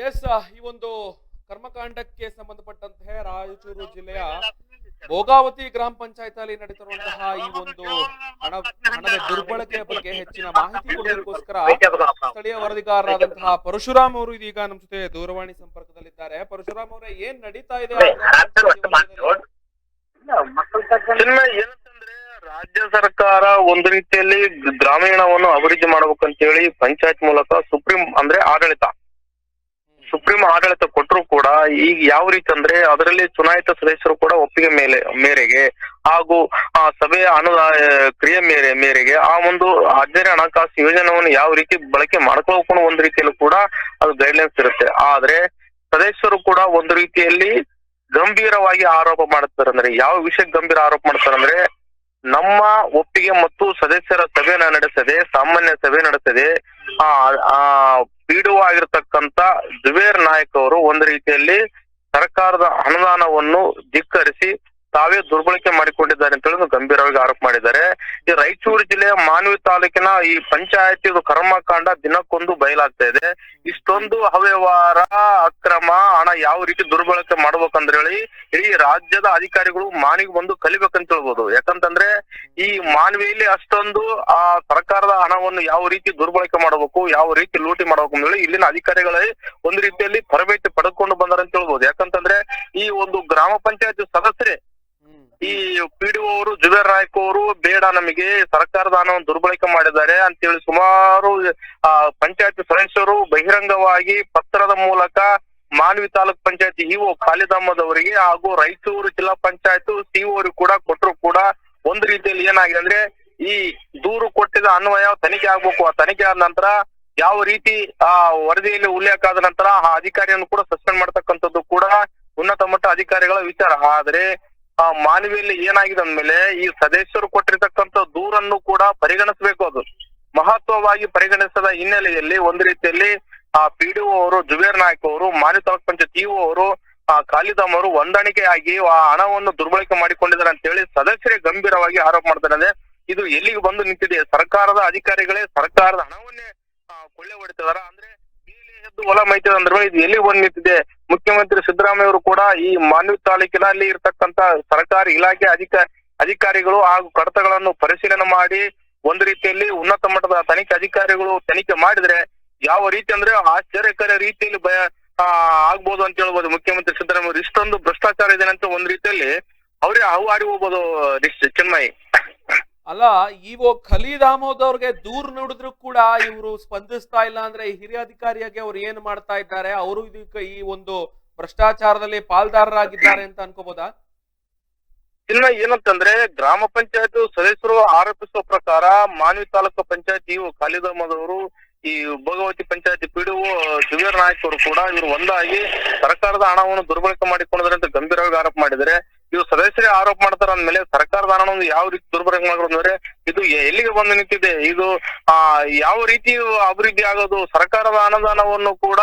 S ಈ ಒಂದು ಕರ್ಮಕಾಂಡಕ್ಕೆ ಸಂಬಂಧಪಟ್ಟಂತೆ ರಾಯಚೂರು ಜಿಲ್ಲೆಯ ಭೋಗಾವತಿ ಗ್ರಾಮ ಪಂಚಾಯತ್ ಅಲ್ಲಿ ನಡೀತಿರುವಂತಹ ಈ ಒಂದು ಹಣ ಹಣದ ದುರ್ಬಳಕೆಯ ಬಗ್ಗೆ ಹೆಚ್ಚಿನ ಮಾಹಿತಿ ಕೊಡೋದಕ್ಕೋಸ್ಕರ ಸ್ಥಳೀಯ ವರದಿಗಾರರಾದಂತಹ ಪರಶುರಾಮ್ ಅವರು ಇದೀಗ ನಮ್ಮ ಜೊತೆ ದೂರವಾಣಿ ಸಂಪರ್ಕದಲ್ಲಿದ್ದಾರೆ. ಪರಶುರಾಮ್ ಅವರೇ ಏನ್ ನಡೀತಾ ಇದೆ? ರಾಜ್ಯ ಸರ್ಕಾರ ಒಂದು ರೀತಿಯಲ್ಲಿ ಗ್ರಾಮೀಣವನ್ನು ಅಭಿವೃದ್ಧಿ ಮಾಡ್ಬೇಕಂತ ಹೇಳಿ ಪಂಚಾಯತ್ ಮೂಲಕ ಸುಪ್ರೀಂ ಅಂದ್ರೆ ಆಡಳಿತ ಸುಪ್ರೀಂ ಆಡಳಿತ ಕೊಟ್ಟರು ಕೂಡ ಈಗ ಯಾವ ರೀತಿ ಅಂದ್ರೆ ಅದರಲ್ಲಿ ಚುನಾಯಿತ ಸದಸ್ಯರು ಕೂಡ ಒಪ್ಪಿಗೆ ಮೇಲೆ, ಮೇರೆಗೆ ಹಾಗೂ, ಆ, ಸಭೆಯ ಅನುದಾನ, ಕ್ರಿಯೆ ಮೇರೆ, ಮೇರೆಗೆ ಆ ಒಂದು ಹದಿನೈದು ಹಣಕಾಸು ಯೋಜನೆಯನ್ನು ಯಾವ ರೀತಿ ಬಳಕೆ ಮಾಡ್ಕೊಳ್ಕೊಂಡು ಒಂದು ರೀತಿಯಲ್ಲೂ ಕೂಡ ಅದು ಗೈಡ್ಲೈನ್ಸ್ ಇರುತ್ತೆ. ಆದ್ರೆ ಸದಸ್ಯರು ಕೂಡ ಒಂದು ರೀತಿಯಲ್ಲಿ ಗಂಭೀರವಾಗಿ ಆರೋಪ ಮಾಡ್ತಾರೆ ಅಂದ್ರೆ, ಯಾವ ವಿಷಯ ಗಂಭೀರ ಆರೋಪ ಮಾಡ್ತಾರೆ ಅಂದ್ರೆ, ನಮ್ಮ ಒಪ್ಪಿಗೆ ಮತ್ತು ಸದಸ್ಯರ ಸಭೆ ನಡೆಸದೆ, ಸಾಮಾನ್ಯ ಸಭೆ ನಡೆಸದೆ ಪಿಡಿಒ ಆಗಿರ್ತಕ್ಕಂತ ಜುಬೇರ್ ನಾಯಕ್ ಅವರು ಒಂದು ರೀತಿಯಲ್ಲಿ ಸರ್ಕಾರದ ಅನುದಾನವನ್ನು ಧಿಕ್ಕರಿಸಿ ತಾವೇ ದುರ್ಬಳಕೆ ಮಾಡಿಕೊಂಡಿದ್ದಾರೆ ಅಂತ ಹೇಳಿ ಗಂಭೀರವಾಗಿ ಆರೋಪ ಮಾಡಿದ್ದಾರೆ. ಈ ರಾಯಚೂರು ಜಿಲ್ಲೆಯ ಮಾನವಿ ತಾಲೂಕಿನ ಈ ಪಂಚಾಯತಿ ಕರ್ಮಕಾಂಡ ದಿನಕ್ಕೊಂದು ಬಯಲಾಗ್ತಾ ಇದೆ. ಇಷ್ಟೊಂದು ಅವ್ಯವಹಾರ, ಅಕ್ರಮ, ಹಣ ಯಾವ ರೀತಿ ದುರ್ಬಳಕೆ ಮಾಡ್ಬೇಕಂದ್ರೆ ಹೇಳಿ ಇಡೀ ರಾಜ್ಯದ ಅಧಿಕಾರಿಗಳು ಮಾನಿಗೆ ಬಂದು ಕಲಿಬೇಕಂತ ಹೇಳ್ಬೋದು. ಯಾಕಂತಂದ್ರೆ ಈ ಮಾನವಿಯಲ್ಲಿ ಅಷ್ಟೊಂದು, ಆ, ಸರ್ಕಾರದ ಹಣವನ್ನು ಯಾವ ರೀತಿ ದುರ್ಬಳಕೆ ಮಾಡಬೇಕು, ಯಾವ ರೀತಿ ಲೂಟಿ ಮಾಡಬೇಕು ಅಂತ ಹೇಳಿ ಇಲ್ಲಿನ ಅಧಿಕಾರಿಗಳೇ ಒಂದು ರೀತಿಯಲ್ಲಿ ತರಬೇತಿ ಪಡೆದುಕೊಂಡು ಬಂದಾರಂತ ಹೇಳ್ಬೋದು. ಯಾಕಂತಂದ್ರೆ ಈ ಒಂದು ಗ್ರಾಮ ಪಂಚಾಯತ್ ಸದಸ್ಯರೇ ಈ ಪಿಡಿಒ ಅವರು ಜುಬೇರ್ ನಾಯ್ಕ ಅವರು ಬೇಡ ನಮಗೆ ಸರ್ಕಾರದ ಹಣವನ್ನು ದುರ್ಬಳಕೆ ಮಾಡಿದ್ದಾರೆ ಅಂತೇಳಿ ಸುಮಾರು, ಆ, ಪಂಚಾಯತ್ ಸದಸ್ಯರು ಬಹಿರಂಗವಾಗಿ ಪತ್ರದ ಮೂಲಕ ಮಾನ್ವಿ ತಾಲೂಕ್ ಪಂಚಾಯತ್ ಇಒ ಖಾಲಿದ್ ಅವರಿಗೆ ಹಾಗೂ ರಾಯಚೂರು ಜಿಲ್ಲಾ ಪಂಚಾಯತ್ ಸಿಒ ಅವರಿಗೆ ಕೂಡ ಕೊಟ್ಟರು ಕೂಡ ಒಂದು ರೀತಿಯಲ್ಲಿ ಏನಾಗಿದೆ ಅಂದ್ರೆ ಈ ದೂರು ಕೊಟ್ಟಿದ ಅನ್ವಯ ತನಿಖೆ ಆಗ್ಬೇಕು. ಆ ತನಿಖೆ ಆದ ನಂತರ ಯಾವ ರೀತಿ, ಆ, ವರದಿಯಲ್ಲಿ ಉಲ್ಲೇಖ ಆದ ನಂತರ ಆ ಅಧಿಕಾರಿಯನ್ನು ಕೂಡ ಸಸ್ಪೆಂಡ್ ಮಾಡ್ತಕ್ಕಂಥದ್ದು ಕೂಡ ಉನ್ನತ ಮಟ್ಟ ಅಧಿಕಾರಿಗಳ ವಿಚಾರ. ಆದ್ರೆ ಆ ಮಾನವಿಯಲ್ಲಿ ಏನಾಗಿದೆ ಅಂದ್ಮೇಲೆ ಈ ಸದಸ್ಯರು ಕೊಟ್ಟಿರ್ತಕ್ಕಂಥ ದೂರನ್ನು ಕೂಡ ಪರಿಗಣಿಸಬೇಕು ಅದು. ಮಹತ್ವವಾಗಿ ಪರಿಗಣಿಸದ ಹಿನ್ನೆಲೆಯಲ್ಲಿ ಒಂದು ರೀತಿಯಲ್ಲಿ ಆ ಪಿಡಿಒ ಅವರು, ಜುಬೇರ್ ನಾಯಕ್ ಅವರು, ಮಾನ್ಯ ತಾಲೂಕ್ ಪಂಚಾಯತ್ ಇಒ ಅವರು, ಆ ಖಾಲಿದಾಮ್ ಅವರು ಹೊಂದಾಣಿಕೆಯಾಗಿ ಆ ಹಣವನ್ನು ದುರ್ಬಳಕೆ ಮಾಡಿಕೊಂಡಿದ್ದಾರೆ ಅಂತ ಹೇಳಿ ಸದಸ್ಯರೇ ಗಂಭೀರವಾಗಿ ಆರೋಪ ಮಾಡ್ತಾರೆ. ಇದು ಎಲ್ಲಿಗೆ ಬಂದು ನಿಂತಿದೆ? ಸರ್ಕಾರದ ಅಧಿಕಾರಿಗಳೇ ಸರ್ಕಾರದ ಹಣವನ್ನೇ ಕೊಳ್ಳೆ ಹೊಡಿತಿದಾರ ಅಂದ್ರೆ ಹೊಲ ಅಂದ್ರೆ ಇದು ಎಲ್ಲಿ ಬಂದು ನಿಂತಿದೆ? ಮುಖ್ಯಮಂತ್ರಿ ಸಿದ್ದರಾಮಯ್ಯ ಅವರು ಕೂಡ ಈ ಮಾನ್ವಿ ತಾಲೂಕಿನಲ್ಲಿ ಇರ್ತಕ್ಕಂತ ಸರ್ಕಾರಿ ಇಲಾಖೆ ಅಧಿಕಾರಿ ಅಧಿಕಾರಿಗಳು ಹಾಗೂ ಕಡತಗಳನ್ನು ಪರಿಶೀಲನೆ ಮಾಡಿ, ಒಂದು ರೀತಿಯಲ್ಲಿ ಉನ್ನತ ಮಟ್ಟದ ತನಿಖೆ ಅಧಿಕಾರಿಗಳು ತನಿಖೆ ಮಾಡಿದ್ರೆ ಯಾವ ರೀತಿ ಅಂದ್ರೆ ಆಶ್ಚರ್ಯಕರ ರೀತಿಯಲ್ಲಿ ಭಯ ಆಗ್ಬೋದು ಅಂತ ಹೇಳ್ಬೋದು ಮುಖ್ಯಮಂತ್ರಿ ಸಿದ್ದರಾಮಯ್ಯ ಇಷ್ಟೊಂದು ಭ್ರಷ್ಟಾಚಾರ ಇದೆ ಅಂತ ಒಂದ್ ರೀತಿಯಲ್ಲಿ ಅವರೇ ಹವಾಡಿ ಹೋಗ್ಬೋದು ಚಿನ್ಮಯ್. ಅಲ್ಲ ಇವು ಖಲೀದ್ ಅಹಮದ್ ಅವ್ರಿಗೆ ದೂರ್ ನೋಡಿದ್ರು ಕೂಡ ಇವರು ಸ್ಪಂದಿಸ್ತಾ ಇಲ್ಲ ಅಂದ್ರೆ ಹಿರಿಯ ಅಧಿಕಾರಿಯಾಗಿ ಅವ್ರು ಏನ್ ಮಾಡ್ತಾ ಇದ್ದಾರೆ? ಅವರು ಇದಕ್ಕೆ ಈ ಒಂದು ಭ್ರಷ್ಟಾಚಾರದಲ್ಲಿ ಪಾಲ್ದಾರರಾಗಿದ್ದಾರೆ ಅಂತ ಅನ್ಕೋಬಹುದಾ ಇನ್ನ ಏನಂತಂದ್ರೆ ಗ್ರಾಮ ಪಂಚಾಯತ್ ಸದಸ್ಯರು ಆರೋಪಿಸುವ ಪ್ರಕಾರ ಮಾನ್ವಿ ತಾಲೂಕು ಪಂಚಾಯತ್ ಇವು ಖಾಲಿದ್ ಈ ಭೋಗವತಿ ಪಂಚಾಯತಿ ಪಿಡಿಒ ಜುಬೇರ್ ನಾಯಕ್ ಅವರು ಕೂಡ ಇವರು ಒಂದಾಗಿ ಸರ್ಕಾರದ ಹಣವನ್ನು ದುರ್ಬಳಕೆ ಮಾಡಿಕೊಂಡಿದ್ರೆ ಅಂತ ಗಂಭೀರವಾಗಿ ಆರೋಪ ಮಾಡಿದ್ದಾರೆ. ಇವು ಸದಸ್ಯರೇ ಆರೋಪ ಮಾಡ್ತಾರೆ ಅಂದ್ಮೇಲೆ ಸರ್ಕಾರದ ಹಣವನ್ನು ಯಾವ ರೀತಿ ದುರ್ಬಳಕೆ ಮಾಡೋದು ಅಂದ್ರೆ ಇದು ಎಲ್ಲಿಗೆ ಬಂದು ನಿಂತಿದೆ? ಇದು, ಆ, ಯಾವ ರೀತಿ ಅಭಿವೃದ್ಧಿ ಆಗೋದು? ಸರ್ಕಾರದ ಅನುದಾನವನ್ನು ಕೂಡ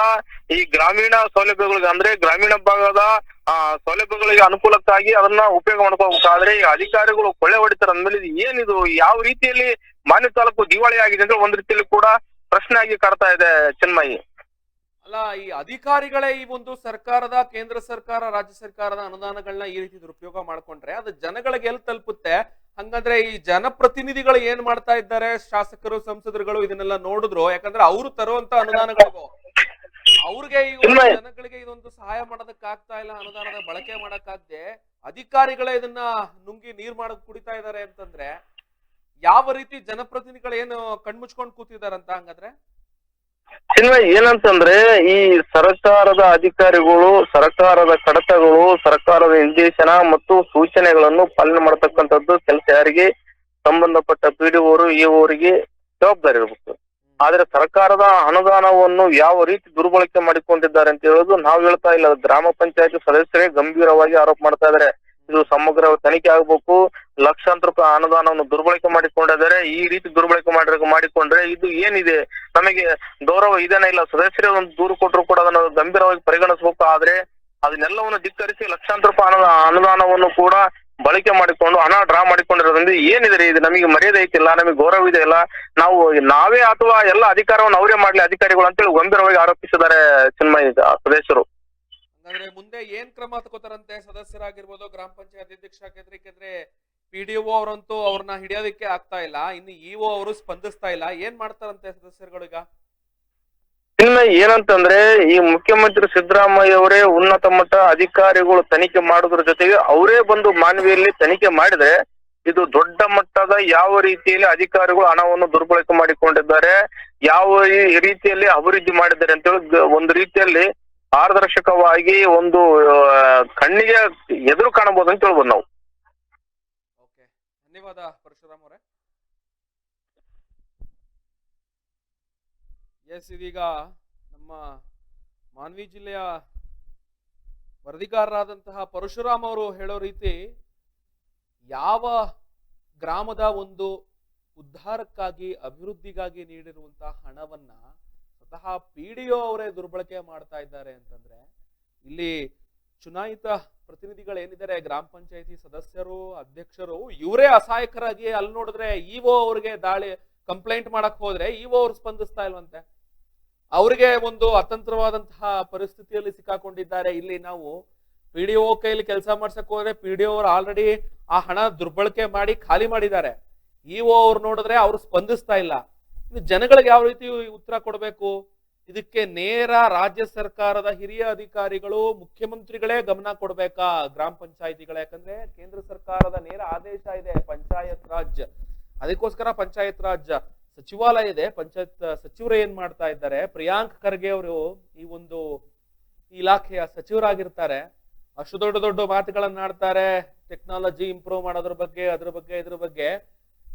ಈ ಗ್ರಾಮೀಣ ಸೌಲಭ್ಯಗಳಿಗೆ, ಅಂದ್ರೆ ಗ್ರಾಮೀಣ ಭಾಗದ, ಆ, ಸೌಲಭ್ಯಗಳಿಗೆ ಅನುಕೂಲಕ್ಕಾಗಿ ಅದನ್ನ ಉಪಯೋಗ ಮಾಡ್ಕೋಬೇಕಾದ್ರೆ ಈ ಅಧಿಕಾರಿಗಳು ಕೊಳ್ಳೆ ಹೊಡಿತಾರೆ ಅಂದ್ಮೇಲೆ ಇದು ಏನಿದು? ಯಾವ ರೀತಿಯಲ್ಲಿ ಮಾನ್ಯ ತಾಲೂಕು ದಿವಾಳಿ ಆಗಿದೆ ಅಂದ್ರೆ ಒಂದ್ ರೀತಿಯಲ್ಲಿ ಕೂಡ ಪ್ರಶ್ನೆ ಆಗಿ ಕಾಡ್ತಾ ಇದೆ ಚಿನ್ಮಯಿ. ಅಲ್ಲ ಈ ಅಧಿಕಾರಿಗಳೇ ಈ ಒಂದು ಸರ್ಕಾರದ ಕೇಂದ್ರ ಸರ್ಕಾರ ರಾಜ್ಯ ಸರ್ಕಾರದ ಅನುದಾನಗಳನ್ನ ಈ ರೀತಿ ದುರುಪಯೋಗ ಮಾಡ್ಕೊಂಡ್ರೆ ಅದು ಜನಗಳಿಗೆ ಎಲ್ಲಿ ತಲುಪುತ್ತೆ? ಹಂಗಂದ್ರೆ ಈ ಜನಪ್ರತಿನಿಧಿಗಳು ಏನ್ ಮಾಡ್ತಾ ಇದ್ದಾರೆ? ಶಾಸಕರು ಸಂಸದರುಗಳು ಇದನ್ನೆಲ್ಲ ನೋಡಿದ್ರು. ಯಾಕಂದ್ರೆ ಅವರು ತರುವಂತ ಅನುದಾನಗಳಿಗೂ ಅವ್ರಿಗೆ ಈ ಒಂದು ಜನಗಳಿಗೆ ಇದೊಂದು ಸಹಾಯ ಮಾಡೋದಕ್ಕಾಗ್ತಾ ಇಲ್ಲ ಅನುದಾನದ ಬಳಕೆ ಮಾಡಕ್ಕಾಗದೆ ಅಧಿಕಾರಿಗಳೇ ಇದನ್ನ ನುಂಗಿ ನೀರ್ ಮಾಡಕ್ ಕುಡಿತಾ ಇದಾರೆ ಅಂತಂದ್ರೆ ಯಾವ ರೀತಿ ಜನಪ್ರತಿನಿಧಿಗಳು ಏನು ಕಣ್ಮುಚ್ಕೊಂಡು ಕೂತಿದಾರಂತ ಹಂಗಾದ್ರೆ? ಚಿನ್ಮಯ್, ಏನಂತಂದ್ರೆ ಈ ಸರ್ಕಾರದ ಅಧಿಕಾರಿಗಳು, ಸರ್ಕಾರದ ಕಡತಗಳು, ಸರ್ಕಾರದ ನಿರ್ದೇಶನ ಮತ್ತು ಸೂಚನೆಗಳನ್ನು ಪಾಲನೆ ಮಾಡತಕ್ಕಂಥದ್ದು ಕೆಲಸ ಯಾರಿಗೆ? ಸಂಬಂಧಪಟ್ಟ ಪಿಡಿಒರು ಊರಿಗೆ ಜವಾಬ್ದಾರಿ ಇರಬೇಕು. ಆದ್ರೆ ಸರ್ಕಾರದ ಅನುದಾನವನ್ನು ಯಾವ ರೀತಿ ದುರ್ಬಳಕೆ ಮಾಡಿಕೊಂಡಿದ್ದಾರೆ ಅಂತ ಹೇಳೋದು ನಾವು ಹೇಳ್ತಾ ಇಲ್ಲ. ಗ್ರಾಮ ಪಂಚಾಯತ್ ಸದಸ್ಯರೇ ಗಂಭೀರವಾಗಿ ಆರೋಪ ಮಾಡ್ತಾ ಇದ್ದಾರೆ ಇದು ಸಮಗ್ರ ತನಿಖೆ ಆಗ್ಬೇಕು. ಲಕ್ಷಾಂತರ ರೂಪಾಯಿ ಅನುದಾನವನ್ನು ದುರ್ಬಳಕೆ ಮಾಡಿಕೊಂಡಿದ್ದಾರೆ ಈ ರೀತಿ ದುರ್ಬಳಕೆ ಮಾಡಿ ಮಾಡಿಕೊಂಡ್ರೆ ಇದು ಏನಿದೆ? ನಮಗೆ ಗೌರವ ಇದೇನ ಇಲ್ಲ. ಸದಸ್ಯರೇ ಒಂದು ದೂರು ಕೊಟ್ಟರು ಕೂಡ ಅದನ್ನು ಗಂಭೀರವಾಗಿ ಪರಿಗಣಿಸಬೇಕು. ಆದ್ರೆ ಅದನ್ನೆಲ್ಲವನ್ನು ಧಿಕ್ಕರಿಸಿ ಲಕ್ಷಾಂತರ ರೂಪಾಯಿ ಅನುದಾನ ಅನುದಾನವನ್ನು ಕೂಡ ಬಳಕೆ ಮಾಡಿಕೊಂಡು, ಹಣ ಡ್ರಾ ಮಾಡಿಕೊಂಡಿರೋದ್ರಿಂದ ಏನಿದೆ ಇದು ನಮಗೆ ಮರ್ಯಾದೆ ಐತಿಲ್ಲ, ನಮಗೆ ಗೌರವ ಇದೆ ಇಲ್ಲ. ನಾವು ನಾವೇ ಅಥವಾ ಎಲ್ಲ ಅಧಿಕಾರವನ್ನು ಅವರೇ ಮಾಡ್ಲಿ, ಅಧಿಕಾರಿಗಳು ಅಂತೇಳಿ ಗಂಭೀರವಾಗಿ ಆರೋಪಿಸಿದ್ದಾರೆ ಚಿನ್ಮಯ ಸದಸ್ಯರು. ಹಂಗಂದ್ರೆ ಮುಂದೆ ಏನ್ ಕ್ರಮ ತಗೋತಾರಂತೆ ಸದಸ್ಯರಾಗಿರ್ಬೋದು, ಗ್ರಾಮ ಪಂಚಾಯತ್ ಅಧ್ಯಕ್ಷ ಯಾಕೆಂದ್ರೆ ಪಿ ಡಿ ಒ ಅವರಂತೂ ಅವ್ರನ್ನ ಹಿಡಿಯೋದಕ್ಕೆ ಆಗ್ತಾ ಇಲ್ಲ. ಇನ್ನು ಇಒ ಅವರು ಸ್ಪಂದಿಸ್ತಾ ಇಲ್ಲ. ಏನ್ ಮಾಡ್ತಾರಂತೆ ಸದಸ್ಯರುಗಳೀಗ ಇನ್ನು ಏನಂತಂದ್ರೆ, ಈ ಮುಖ್ಯಮಂತ್ರಿ ಸಿದ್ದರಾಮಯ್ಯ ಅವರೇ ಉನ್ನತ ಮಟ್ಟ ಅಧಿಕಾರಿಗಳು ತನಿಖೆ ಮಾಡೋದ್ರ ಜೊತೆಗೆ ಅವರೇ ಬಂದು ಮಾನವಿಯಲ್ಲಿ ತನಿಖೆ ಮಾಡಿದ್ರೆ ಇದು ದೊಡ್ಡ ಮಟ್ಟದ ಯಾವ ರೀತಿಯಲ್ಲಿ ಅಧಿಕಾರಿಗಳು ಹಣವನ್ನು ದುರ್ಬಳಕೆ ಮಾಡಿಕೊಂಡಿದ್ದಾರೆ, ಯಾವ ರೀತಿಯಲ್ಲಿ ಅಭಿವೃದ್ಧಿ ಮಾಡಿದ್ದಾರೆ ಅಂತ ಹೇಳಿ ಒಂದು ರೀತಿಯಲ್ಲಿ ಪಾರದರ್ಶಕವಾಗಿ ಒಂದು ಕಣ್ಣಿಗೆ ಎದುರು ಕಾಣಬಹುದು ಅಂತ ಹೇಳ್ಬೋದು ನಾವು. ಧನ್ಯವಾದ ಪರಶುರಾಮ್ ಅವರೇ. ಎಸ್, ಇದೀಗ ನಮ್ಮ ಮಾನ್ವಿ ಜಿಲ್ಲೆಯ ವರದಿಗಾರರಾದಂತಹ ಪರಶುರಾಮ್ ಅವರು ಹೇಳೋ ರೀತಿ ಯಾವ ಗ್ರಾಮದ ಒಂದು ಉದ್ಧಾರಕ್ಕಾಗಿ, ಅಭಿವೃದ್ಧಿಗಾಗಿ ನೀಡಿರುವಂತಹ ಹಣವನ್ನ ಸ್ವತಃ ಪಿ ಡಿ ಒ ಅವರೇ ದುರ್ಬಳಕೆ ಮಾಡ್ತಾ ಇದ್ದಾರೆ ಅಂತಂದ್ರೆ, ಇಲ್ಲಿ ಚುನಾಯಿತ ಪ್ರತಿನಿಧಿಗಳು ಏನಿದ್ದಾರೆ ಗ್ರಾಮ ಪಂಚಾಯತಿ ಸದಸ್ಯರು, ಅಧ್ಯಕ್ಷರು, ಇವರೇ ಅಸಹಾಯಕರಾಗಿ ಅಲ್ಲಿ ನೋಡಿದ್ರೆ ಇಒ ಅವ್ರಿಗೆ ದಾಳಿ, ಕಂಪ್ಲೇಂಟ್ ಮಾಡಕ್ ಹೋದ್ರೆ ಇಒ ಅವ್ರು ಸ್ಪಂದಿಸ್ತಾ ಇಲ್ವಂತೆ. ಅವ್ರಿಗೆ ಒಂದು ಅತಂತ್ರವಾದಂತಹ ಪರಿಸ್ಥಿತಿಯಲ್ಲಿ ಸಿಕ್ಕಾಕೊಂಡಿದ್ದಾರೆ. ಇಲ್ಲಿ ನಾವು ಪಿ ಡಿ ಒ ಕೈಲಿ ಕೆಲಸ ಮಾಡ್ಸಕ್ ಹೋದ್ರೆ ಪಿ ಡಿ ಅವರು ಆಲ್ರೆಡಿ ಆ ಹಣ ದುರ್ಬಳಕೆ ಮಾಡಿ ಖಾಲಿ ಮಾಡಿದ್ದಾರೆ. ಇಒ ಅವ್ರು ನೋಡಿದ್ರೆ ಅವ್ರು ಸ್ಪಂದಿಸ್ತಾ ಇಲ್ಲ. ಇನ್ನು ಜನಗಳಿಗೆ ಯಾವ ರೀತಿ ಉತ್ತರ ಕೊಡಬೇಕು? ಇದಕ್ಕೆ ನೇರ ರಾಜ್ಯ ಸರ್ಕಾರದ ಹಿರಿಯ ಅಧಿಕಾರಿಗಳು, ಮುಖ್ಯಮಂತ್ರಿಗಳೇ ಗಮನ ಕೊಡ್ಬೇಕಾ ಗ್ರಾಮ ಪಂಚಾಯತಿಗಳ? ಯಾಕಂದ್ರೆ ಕೇಂದ್ರ ಸರ್ಕಾರದ ನೇರ ಆದೇಶ ಇದೆ, ಪಂಚಾಯತ್ ರಾಜ್. ಅದಕ್ಕೋಸ್ಕರ ಪಂಚಾಯತ್ ರಾಜ್ ಸಚಿವಾಲಯ ಇದೆ. ಪಂಚಾಯತ್ ಸಚಿವರು ಏನ್ ಮಾಡ್ತಾ ಇದ್ದಾರೆ? ಪ್ರಿಯಾಂಕ್ ಖರ್ಗೆ ಅವರು ಈ ಒಂದು ಇಲಾಖೆಯ ಸಚಿವರಾಗಿರ್ತಾರೆ. ಅಷ್ಟು ದೊಡ್ಡ ದೊಡ್ಡ ಮಾತುಗಳನ್ನ ಆಡ್ತಾರೆ ಟೆಕ್ನಾಲಜಿ ಇಂಪ್ರೂವ್ ಮಾಡೋದ್ರ ಬಗ್ಗೆ, ಅದ್ರ ಬಗ್ಗೆ, ಇದ್ರ ಬಗ್ಗೆ.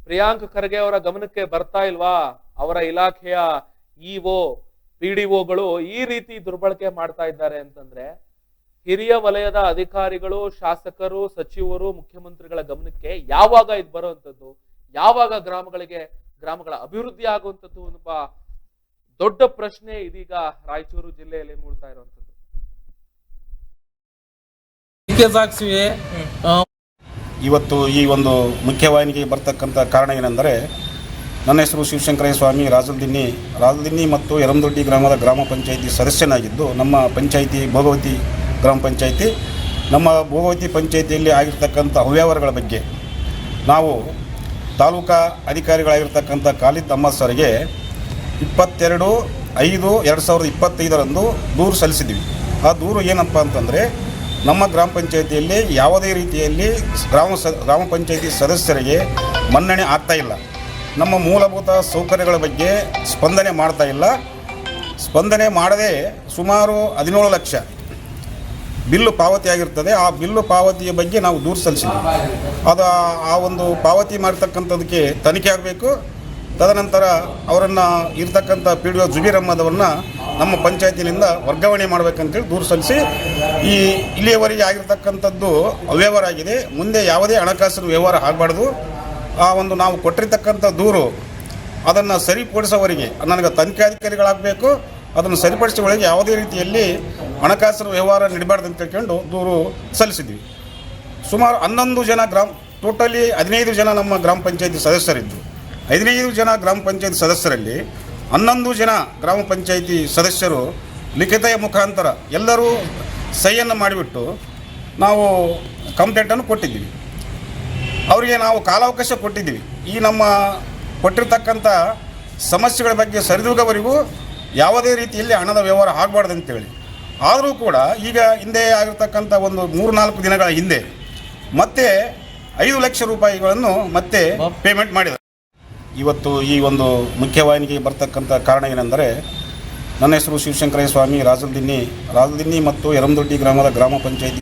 ಪ್ರಿಯಾಂಕ್ ಖರ್ಗೆ ಅವರ ಗಮನಕ್ಕೆ ಬರ್ತಾ ಇಲ್ವಾ? ಅವರ ಇಲಾಖೆಯ ಇಒ ಪಿಡಿಒಗಳು ಡಿ ಒಗಳು ಈ ರೀತಿ ದುರ್ಬಳಕೆ ಮಾಡ್ತಾ ಇದ್ದಾರೆ ಅಂತಂದ್ರೆ ಹಿರಿಯ ವಲಯದ ಅಧಿಕಾರಿಗಳು ಶಾಸಕರು ಸಚಿವರು ಮುಖ್ಯಮಂತ್ರಿಗಳ ಗಮನಕ್ಕೆ ಯಾವಾಗ ಇದು ಬರುವಂಥದ್ದು? ಯಾವಾಗ ಗ್ರಾಮಗಳಿಗೆ ಗ್ರಾಮಗಳ ಅಭಿವೃದ್ಧಿ ಆಗುವಂಥದ್ದು ಅನ್ನುವ ದೊಡ್ಡ ಪ್ರಶ್ನೆ ಇದೀಗ ರಾಯಚೂರು ಜಿಲ್ಲೆಯಲ್ಲಿ ಮೂಡ್ತಾ ಇರುವಂತದ್ದು ಸಾಕ್ಷಿವೆ ಇವತ್ತು ಈ ಒಂದು ಮುಖ್ಯವಾಹಿನಿಗೆ ಬರ್ತಕ್ಕಂಥ ಕಾರಣ ಏನೆಂದರೆ ನನ್ನ ಹೆಸರು ಶಿವಶಂಕರಯ್ಯ ಸ್ವಾಮಿ, ರಾಜಲ್ದಿನ್ನಿ ರಾಜಲ್ದಿನ್ನಿ ಮತ್ತು ಎರಂದೊಡ್ಡಿ ಗ್ರಾಮದ ಗ್ರಾಮ ಪಂಚಾಯಿತಿ ಸದಸ್ಯನಾಗಿದ್ದು, ನಮ್ಮ ಪಂಚಾಯಿತಿ ಭೋಗವತಿ ಗ್ರಾಮ ಪಂಚಾಯಿತಿ. ನಮ್ಮ ಭೋಗವತಿ ಪಂಚಾಯಿತಿಯಲ್ಲಿ ಆಗಿರ್ತಕ್ಕಂಥ ಅವ್ಯವಹಾರಗಳ ಬಗ್ಗೆ ನಾವು ತಾಲೂಕಾ ಅಧಿಕಾರಿಗಳಾಗಿರ್ತಕ್ಕಂಥ ಖಾಲಿದ್ ತಮ್ಮ ಸರ್ಗೆ ಇಪ್ಪತ್ತೆರಡು ಐದು ಎರಡು ಸಾವಿರದ ಇಪ್ಪತ್ತೈದರಂದು ದೂರು ಸಲ್ಲಿಸಿದ್ವಿ ಆ ದೂರು ಏನಪ್ಪ ಅಂತಂದರೆ ನಮ್ಮ ಗ್ರಾಮ ಪಂಚಾಯಿತಿಯಲ್ಲಿ ಯಾವುದೇ ರೀತಿಯಲ್ಲಿ ಗ್ರಾಮ ಸ, ಗ್ರಾಮ ಪಂಚಾಯಿತಿ ಸದಸ್ಯರಿಗೆ ಮನ್ನಣೆ ಆಗ್ತಾ ಇಲ್ಲ. ನಮ್ಮ ಮೂಲಭೂತ ಸೌಕರ್ಯಗಳ ಬಗ್ಗೆ ಸ್ಪಂದನೆ ಮಾಡ್ತಾ ಇಲ್ಲ. ಸ್ಪಂದನೆ ಮಾಡದೆ ಸುಮಾರು ಹದಿನೇಳು ಲಕ್ಷ ಬಿಲ್ಲು ಪಾವತಿಯಾಗಿರ್ತದೆ ಆ ಬಿಲ್ಲು ಪಾವತಿಯ ಬಗ್ಗೆ ನಾವು ದೂರು ಸಲ್ಲಿಸಿದ್ವಿ ಅದು ಆ- ಒಂದು ಪಾವತಿ ಮಾಡಿರ್ತಕ್ಕಂಥದಕ್ಕೆ ತನಿಖೆ ಆಗಬೇಕು. ತದನಂತರ ಅವರನ್ನು ಇರ್ತಕ್ಕಂಥ ಪಿ ಡಿ ಒ ಜುಬೀರ್ ನಮ್ಮ ಪಂಚಾಯತಿನಿಂದ ವರ್ಗಾವಣೆ ಮಾಡಬೇಕಂತೇಳಿ ದೂರು ಸಲ್ಲಿಸಿ ಈ ಇಲ್ಲಿಯವರೆಗೆ ಆಗಿರ್ತಕ್ಕಂಥದ್ದು ಅವ್ಯವಹಾರ ಆಗಿದೆ. ಮುಂದೆ ಯಾವುದೇ ಹಣಕಾಸಿನ ವ್ಯವಹಾರ ಆಗಬಾರ್ದು. ಆ ಒಂದು ನಾವು ಕೊಟ್ಟಿರ್ತಕ್ಕಂಥ ದೂರು ಅದನ್ನು ಸರಿಪಡಿಸೋವರೆಗೆ ನನಗೆ ತನಿಖಾಧಿಕಾರಿಗಳಾಗಬೇಕು ಅದನ್ನು ಸರಿಪಡಿಸುವವರೆಗೆ ಯಾವುದೇ ರೀತಿಯಲ್ಲಿ ಹಣಕಾಸಿನ ವ್ಯವಹಾರ ನಡಿಬಾರ್ದು ಅಂತ ಕೇಳ್ಕೊಂಡು ದೂರು ಸಲ್ಲಿಸಿದ್ವಿ. ಸುಮಾರು ಹನ್ನೊಂದು ಜನ ಗ್ರಾಮ, ಟೋಟಲಿ ಹದಿನೈದು ಜನ ನಮ್ಮ ಗ್ರಾಮ ಪಂಚಾಯತಿ ಸದಸ್ಯರಿದ್ದರು. ಹದಿನೈದು ಜನ ಗ್ರಾಮ ಪಂಚಾಯತಿ ಸದಸ್ಯರಲ್ಲಿ ಹನ್ನೊಂದು ಜನ ಗ್ರಾಮ ಪಂಚಾಯಿತಿ ಸದಸ್ಯರು ಲಿಖಿತ ಮುಖಾಂತರ ಎಲ್ಲರೂ ಸಹಿಯನ್ನು ಮಾಡಿಬಿಟ್ಟು ನಾವು ಕಂಪ್ಲೇಂಟನ್ನು ಕೊಟ್ಟಿದ್ದೀವಿ. ಅವರಿಗೆ ನಾವು ಕಾಲಾವಕಾಶ ಕೊಟ್ಟಿದ್ದೀವಿ. ಈ ನಮ್ಮ ಕೊಟ್ಟಿರ್ತಕ್ಕಂಥ ಸಮಸ್ಯೆಗಳ ಬಗ್ಗೆ ಸರಿದೂಗವರೆಗೂ ಯಾವುದೇ ರೀತಿಯಲ್ಲಿ ಹಣದ ವ್ಯವಹಾರ ಆಗಬಾರ್ದು ಅಂತೇಳಿ. ಆದರೂ ಕೂಡ ಈಗ ಹಿಂದೆ ಆಗಿರ್ತಕ್ಕಂಥ ಒಂದು ಮೂರು ನಾಲ್ಕು ದಿನಗಳ ಹಿಂದೆ ಮತ್ತೆ ಐದು ಲಕ್ಷ ರೂಪಾಯಿಗಳನ್ನು ಮತ್ತೆ ಪೇಮೆಂಟ್ ಮಾಡಿದ್ದಾರೆ. ಇವತ್ತು ಈ ಒಂದು ಮುಖ್ಯವಾಹಿನಿಗೆ ಬರ್ತಕ್ಕಂಥ ಕಾರಣ ಏನೆಂದರೆ, ನನ್ನ ಹೆಸರು ಶಿವಶಂಕರಯ್ಯ ಸ್ವಾಮಿ, ರಾಜಲ್ದಿನ್ನಿ ರಾಜಲ್ದಿನ್ನಿ ಮತ್ತು ಎರಂದೊಡ್ಡಿ ಗ್ರಾಮದ ಗ್ರಾಮ ಪಂಚಾಯಿತಿ